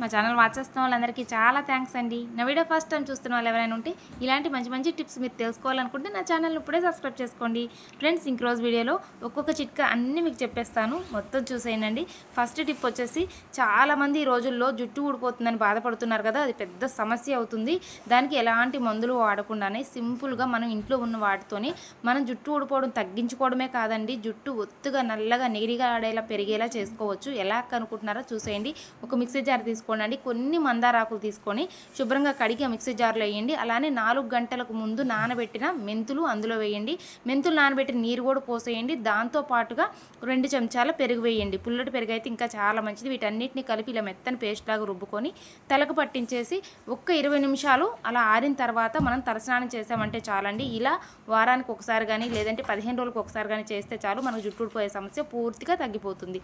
మా channel watch చేస్తున్న వాళ్ళందరికీ చాలా థ్యాంక్స్ అండి. నా వీడియో ఫస్ట్ టైం చూస్తున్న వాళ్ళు ఎవరైనా ఉంటే ఇలాంటి మంచి మంచి టిప్స్ మీరు తెలుసుకోవాలనుకుంటే నా ఛానల్ ఇప్పుడే సబ్స్క్రైబ్ చేసుకోండి. ఫ్రెండ్స్ ఇంక రోజు వీడియోలో ఒక్కొక్క చిట్కా అన్నీ మీకు చెప్పేస్తాను. మొత్తం చూసేయండి ఫస్ట్ టిప్ వచ్చేసి చాలామంది ఈ రోజుల్లో జుట్టు ఊడిపోతుందని బాధపడుతున్నారు కదా అది పెద్ద సమస్య అవుతుంది. దానికి ఎలాంటి మందులు వాడకుండానే సింపుల్గా మనం ఇంట్లో ఉన్న వాటితోనే మనం జుట్టు ఊడిపోవడం తగ్గించుకోవడమే కాదండి జుట్టు ఒత్తుగా నల్లగా నీడిగా ఆడేలా పెరిగేలా చేసుకోవచ్చు. ఎలా కనుక్కుంటున్నారో చూసేయండి. ఒక మిక్సీ జార్ తీసుకోండి కొన్ని మందారాకులు తీసుకొని శుభ్రంగా కడిగి మిక్సీ జార్లో వేయండి. అలానే నాలుగు గంటలకు ముందు నానబెట్టిన మెంతులు అందులో వేయండి. మెంతులు నానబెట్టిన నీరు కూడా పోసేయండి. దాంతో పాటుగా రెండు చెంచాల పెరుగు వేయండి. పుల్లటి పెరుగు అయితే ఇంకా చాలా మంచిది. వీటన్నిటిని కలిపి ఇలా మెత్తని పేస్ట్ లాగా రుబ్బుకొని తలకు పట్టించేసి ఒక్క ఇరవై నిమిషాలు అలా ఆరిన తర్వాత మనం తలస్నానం చేసామంటే చాలండి. ఇలా వారానికి ఒకసారి కానీ లేదంటే పదిహేను రోజులకు ఒకసారి కానీ చేస్తే చాలు. మనకు జుట్టుడిపోయే సమస్య పూర్తిగా తగ్గిపోతుంది.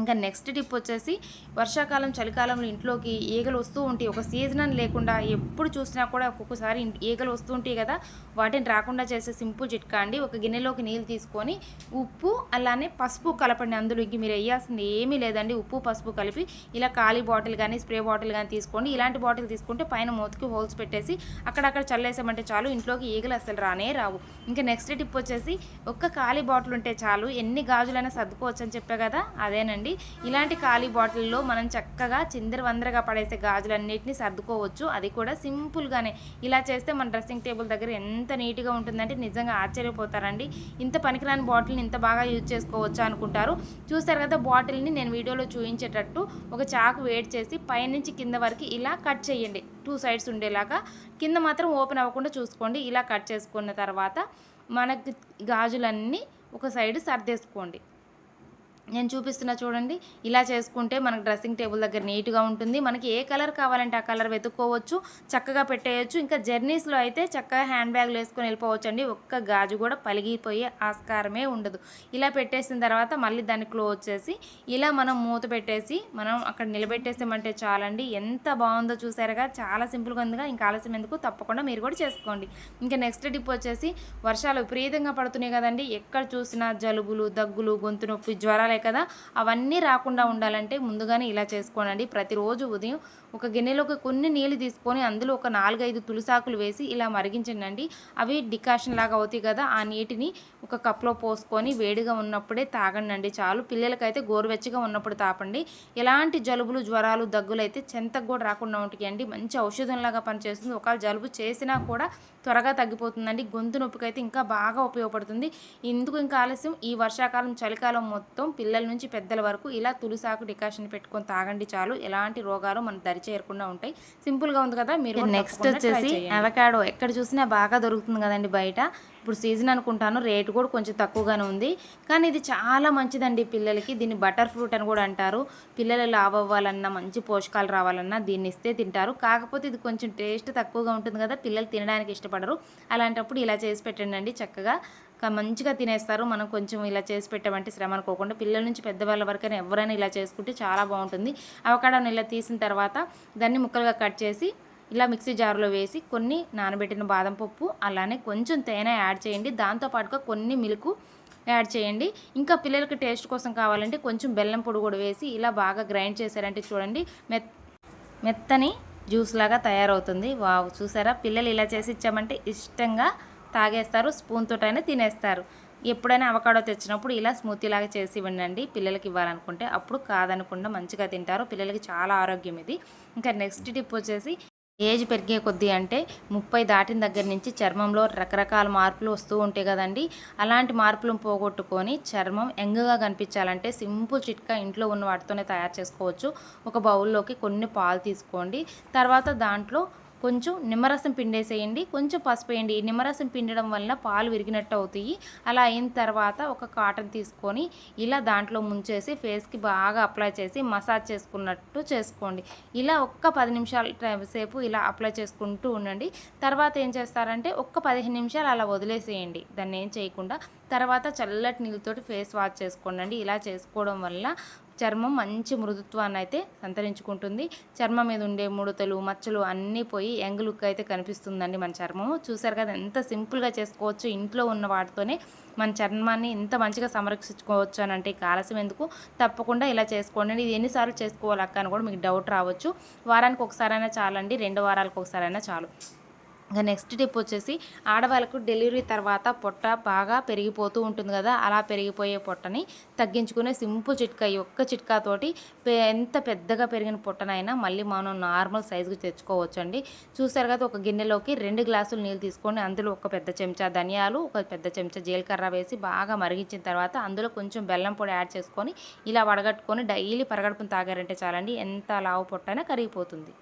ఇంకా నెక్స్ట్ టిప్ వచ్చేసి వర్షాకాలం చలికాలంలో ఇంట్లోకి ఈగలు వస్తూ ఉంటాయి. ఒక సీజన్ అని లేకుండా ఎప్పుడు చూసినా కూడా ఒక్కొక్కసారి ఈగలు వస్తూ ఉంటాయి కదా. వాటిని రాకుండా చేసే సింపుల్ చిట్కా అండి. ఒక గిన్నెలోకి నీళ్ళు తీసుకొని ఉప్పు అలానే పసుపు కలపండి. అందులో ఇంక మీరు వేయాల్సింది ఏమీ లేదండి. ఉప్పు పసుపు కలిపి ఇలా ఖాళీ బాటిల్ కానీ స్ప్రే బాటిల్ కానీ తీసుకోండి ఇలాంటి బాటిల్ తీసుకుంటే పైన మూతకి హోల్స్ పెట్టేసి అక్కడక్కడ చల్లేసామంటే చాలు ఇంట్లోకి ఈగలు అసలు రానే రావు. ఇంకా నెక్స్ట్ టిప్ వచ్చేసి ఒక్క ఖాళీ బాటిల్ ఉంటే చాలు ఎన్ని గాజులైనా సర్దుకోవచ్చు అని చెప్పా కదా. అదేనండి. ఇలాంటి ఖాళీ బాటిల్లో మనం చక్కగా చిందరవందరగా పడేసే గాజులన్నిటిని సర్దుకోవచ్చు. అది కూడా సింపుల్గానే ఇలా చేస్తే మన డ్రెస్సింగ్ టేబుల్ దగ్గర ఎంత నీట్గా ఉంటుందంటే నిజంగా ఆశ్చర్యపోతారండి. ఇంత పనికిరాని బాటిల్ని ఇంత బాగా యూజ్ చేసుకోవచ్చా అనుకుంటారు. చూస్తారు కదా బాటిల్ని నేను వీడియోలో చూపించేటట్టు ఒక చాకు వేడి చేసి పైనుంచి కింద వరకు ఇలా కట్ చేయండి. టూ సైడ్స్ ఉండేలాగా. కింద మాత్రం ఓపెన్ అవ్వకుండా చూసుకోండి. ఇలా కట్ చేసుకున్న తర్వాత మనకి గాజులన్నీ ఒక సైడ్ సర్దేసుకోండి. నేను చూపిస్తున్నా చూడండి. ఇలా చేసుకుంటే మనకు డ్రెస్సింగ్ టేబుల్ దగ్గర నీట్గా ఉంటుంది. మనకి ఏ కలర్ కావాలంటే ఆ కలర్ వెతుక్కోవచ్చు చక్కగా పెట్టేయచ్చు. ఇంకా జర్నీస్లో అయితే చక్కగా హ్యాండ్ బ్యాగ్లు వేసుకొని వెళ్ళిపోవచ్చు అండి ఒక్క గాజు కూడా పలిగిపోయే ఆస్కారమే ఉండదు. ఇలా పెట్టేసిన తర్వాత మళ్ళీ దాన్ని క్లోజ్ చేసి ఇలా మనం మూత పెట్టేసి మనం అక్కడ నిలబెట్టేసామంటే చాలండి. ఎంత బాగుందో చూసారుగా. చాలా సింపుల్గా ఉందిగా. ఇంకా ఆలస్యం ఎందుకు? తప్పకుండా మీరు కూడా చేసుకోండి. ఇంకా నెక్స్ట్ టిప్ వచ్చేసి వర్షాలు విపరీతంగా పడుతున్నాయి కదండి. ఎక్కడ చూసినా జలుబులు దగ్గులు గొంతు నొప్పి జ్వరాలు కదా అవన్నీ రాకుండా ఉండాలంటే ముందుగానే ఇలా చేసుకోనండి. ప్రతిరోజు ఉదయం ఒక గిన్నెలోకి కొన్ని నీళ్ళు తీసుకొని అందులో ఒక నాలుగైదు తులసాకులు వేసి ఇలా మరిగించండి అవి డికాషన్ లాగా అవుతాయి కదా ఆ నీటిని ఒక కప్లో పోసుకొని వేడిగా ఉన్నప్పుడే తాగండి చాలు పిల్లలకైతే గోరువెచ్చగా ఉన్నప్పుడు తాపండి. ఎలాంటి జలుబులు జ్వరాలు దగ్గులు అయితే చెంతకు కూడా రాకుండా ఉంటాయండి మంచి ఔషధంలాగా పనిచేస్తుంది. ఒకవేళ జలుబు చేసినా కూడా త్వరగా తగ్గిపోతుందండి. గొంతు నొప్పికి అయితే ఇంకా బాగా ఉపయోగపడుతుంది. ఇందుకు ఇంకా ఆలస్యం ఈ వర్షాకాలం చలికాలం మొత్తం పిల్లల నుంచి పెద్దల వరకు ఇలా తులసాకు డికాషన్ పెట్టుకొని తాగండి చాలు. ఎలాంటి రోగాలు మన దరి చేరకుండా ఉంటాయి. సింపుల్గా ఉంది కదా మీరు నెక్స్ట్ వచ్చేసి అవకాడో ఎక్కడ చూసినా బాగా దొరుకుతుంది కదండి బయట. ఇప్పుడు సీజన్ అనుకుంటాను రేటు కూడా కొంచెం తక్కువగానే ఉంది. కానీ ఇది చాలా మంచిదండి పిల్లలకి. దీన్ని బటర్ ఫ్రూట్ అని కూడా అంటారు. పిల్లలు లావ్ అవ్వాలన్నా మంచి పోషకాలు రావాలన్నా దీన్ని ఇస్తే తింటారు. కాకపోతే ఇది కొంచెం టేస్ట్ తక్కువగా ఉంటుంది కదా పిల్లలు తినడానికి ఇష్టపడరు. అలాంటప్పుడు ఇలా చేసి పెట్టండి అండి చక్కగా. మంచిగా తినేస్తారు. మనం కొంచెం ఇలా చేసి పెట్టామంటే శ్రమ అనుకోకుండా పిల్లల నుంచి పెద్దవాళ్ళ వరకైనా ఎవరైనా ఇలా చేసుకుంటే చాలా బాగుంటుంది. అవకాడోని ఇలా తీసిన తర్వాత దాన్ని ముక్కలుగా కట్ చేసి ఇలా మిక్సీ జార్లో వేసి కొన్ని నానబెట్టిన బాదం పప్పు అలానే కొంచెం తేనె యాడ్ చేయండి. దాంతోపాటుగా కొన్ని మిల్క్ యాడ్ చేయండి. ఇంకా పిల్లలకి టేస్ట్ కోసం కావాలంటే కొంచెం బెల్లం పొడి కూడా వేసి ఇలా బాగా గ్రైండ్ చేశారంటే చూడండి మెత్ మెత్తని జ్యూస్ లాగా తయారవుతుంది. వావ్ చూసారా? పిల్లలు ఇలా చేసి ఇచ్చామంటే ఇష్టంగా తాగేస్తారు స్పూన్ తోటైనా తినేస్తారు. ఎప్పుడైనా అవకాడో తెచ్చినప్పుడు ఇలా స్మూతీ లాగా చేసి ఇవ్వండి పిల్లలకి ఇవ్వాలనుకుంటే అప్పుడు కాదనకుండా మంచిగా తింటారు. పిల్లలకి చాలా ఆరోగ్యం ఇది. ఇంకా నెక్స్ట్ టిప్ వచ్చేసి ఏజ్ పెరిగే కొద్దీ అంటే ముప్పై దాటిన దగ్గర నుంచి చర్మంలో రకరకాల మార్పులు వస్తూ ఉంటాయి కదండి. అలాంటి మార్పులు పోగొట్టుకొని చర్మం యంగ్గా కనిపించాలంటే సింపుల్ చిట్కా ఇంట్లో ఉన్న వాటితోనే తయారు చేసుకోవచ్చు. ఒక బౌల్లోకి కొన్ని పాలు తీసుకోండి. తర్వాత దాంట్లో కొంచెం నిమ్మరసం పిండేసేయండి కొంచెం పసుపు వేయండి. నిమ్మరసం పిండడం వల్ల పాలు విరిగినట్టు అవుతాయి. అలా అయిన తర్వాత ఒక కాటన్ తీసుకొని ఇలా దాంట్లో ముంచేసి ఫేస్కి బాగా అప్లై చేసి మసాజ్ చేసుకున్నట్టు చేసుకోండి. ఇలా ఒక్క పది నిమిషాల టైం సేపు ఇలా అప్లై చేసుకుంటూ ఉండండి. తర్వాత ఏం చేస్తారంటే ఒక్క పదిహేను నిమిషాలు అలా వదిలేసేయండి. దాన్ని ఏం చేయకుండా తర్వాత చల్లటి నీళ్ళతోటి ఫేస్ వాష్ చేసుకోండి ఇలా చేసుకోవడం వల్ల చర్మం మంచి మృదుత్వాన్ని అయితే సంతరించుకుంటుంది. చర్మం మీద ఉండే ముడతలు మచ్చలు అన్నీ పోయి యంగ్ లుక్ అయితే కనిపిస్తుందండి మన చర్మం. చూసారు కదా ఎంత సింపుల్గా చేసుకోవచ్చు. ఇంట్లో ఉన్న వాటితోనే మన చర్మాన్ని ఇంత మంచిగా సంరక్షించుకోవచ్చు అని అంటే ఆలస్యం ఎందుకు? తప్పకుండా ఇలా చేసుకోండి. ఇది ఎన్నిసార్లు చేసుకోవాలి అక్క అని కూడా మీకు డౌట్ రావచ్చు. వారానికి ఒకసారైనా చాలండి. రెండు వారాలకు ఒకసారైనా చాలు. ఇంకా నెక్స్ట్ టిప్ వచ్చేసి ఆడవాళ్ళకు డెలివరీ తర్వాత పొట్ట బాగా పెరిగిపోతూ ఉంటుంది కదా అలా పెరిగిపోయే పొట్టని తగ్గించుకునే సింపుల్ చిట్కా ఈ ఒక్క చిట్కాతోటి ఎంత పెద్దగా పెరిగిన పొట్టనైనా మళ్ళీ మనం నార్మల్ సైజుకి తెచ్చుకోవచ్చు అండి చూసారు కదా ఒక గిన్నెలోకి రెండు గ్లాసులు నీళ్ళు తీసుకొని అందులో ఒక పెద్ద చెంచా ధనియాలు ఒక పెద్ద చెంచా జీలకర్ర వేసి బాగా మరిగించిన తర్వాత అందులో కొంచెం బెల్లం పొడి యాడ్ చేసుకొని ఇలా వడగట్టుకొని డైలీ పరగడుపుని తాగారంటే చాలండి ఎంత లావు పొట్టైనా కరిగిపోతుంది.